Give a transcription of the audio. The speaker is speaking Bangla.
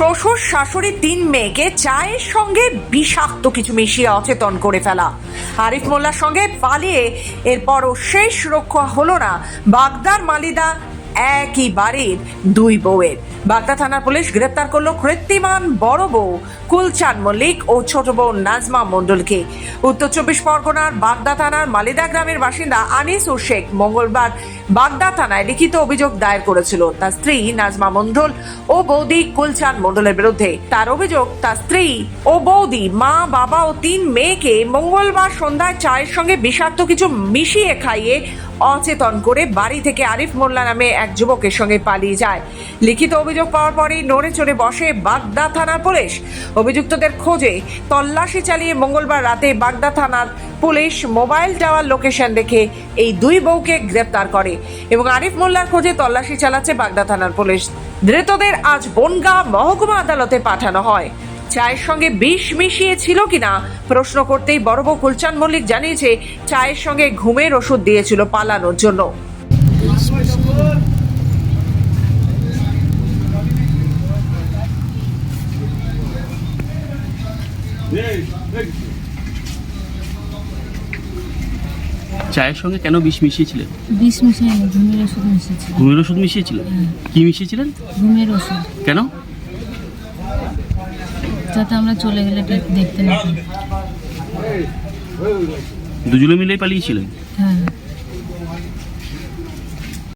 শ্বশুর শাশুড়ি তিন মেয়েকে চায়ের সঙ্গে বিষাক্ত কিছু মিশিয়ে অচেতন করে ফেলা। আরিফ মোল্লার সঙ্গে পালিয়ে এরপরও শেষ রক্ষা হলো না বাগদার মালিদা একই বাড়ির দুই বউয়ের। বাগদা থানার পুলিশ গ্রেপ্তার করল কৃত্রিমান বড় বউ কুলচান মল্লিক ও ছোট বউ নাজমা মণ্ডলকে। উত্তর চব্বিশ পরগনার বাগদা থানার মালিদা গ্রামের বাসিন্দা আনিসুর শেখ মঙ্গলবার বাগদা থানায় লিখিত অভিযোগ দায়ের করেছিল। তার স্ত্রী নাজমা মণ্ডল ও বৌদি কুলচান মণ্ডলের বিরুদ্ধে। তার অভিযোগ, তার স্ত্রী ও বৌদি, মা, বাবা ও তিন মেয়েকে মঙ্গলবার সন্ধ্যায় চায়ের সঙ্গে বিষাক্ত কিছু মিশিয়ে খাইয়ে অচেতন করে বাড়ি থেকে আরিফ মোল্লা নামে এক যুবকের সঙ্গে পালিয়ে যায়। লিখিত অভিযোগ পাওয়ার পরেই নড়ে চড়ে বসে বাগদা থানার পুলিশ। অভিযুক্তদের খোঁজে তল্লাশি চালিয়ে মঙ্গলবার রাতে বাগদা থানার পুলিশ মোবাইল টাওয়ার লোকেশন দেখে এই দুই বউকে গ্রেপ্তার করে এবং আরিফ মোল্লার খোঁজে তল্লাশি চালাচ্ছে বাগদা থানার পুলিশ। ধৃতদের আজ বনগাঁ মহকুমা আদালতে পাঠানো হয়। চায়ের সঙ্গে বিষ মিশিয়ে ছিল কিনা প্রশ্ন করতেই বড় বউ কুলচান মল্লিক জানিয়েছে, চায়ের সঙ্গে ঘুমের ওষুধ দিয়েছিল পালানোর জন্য। চায়ের সঙ্গে কেন বিষ মিশিয়েছিলেন? বিষ মিশাইনি ঘুমের ওষুধ মিশিয়েছি ঘুমের ওষুধ মিশিয়েছিলেন? কি মিশিয়েছিলেন? ঘুমের ওষুধ। কেন? যাতে আমরা চলে গেলে দেখতে না পাই। দুজনে মিলেই পালিয়েছিলেন? হ্যাঁ।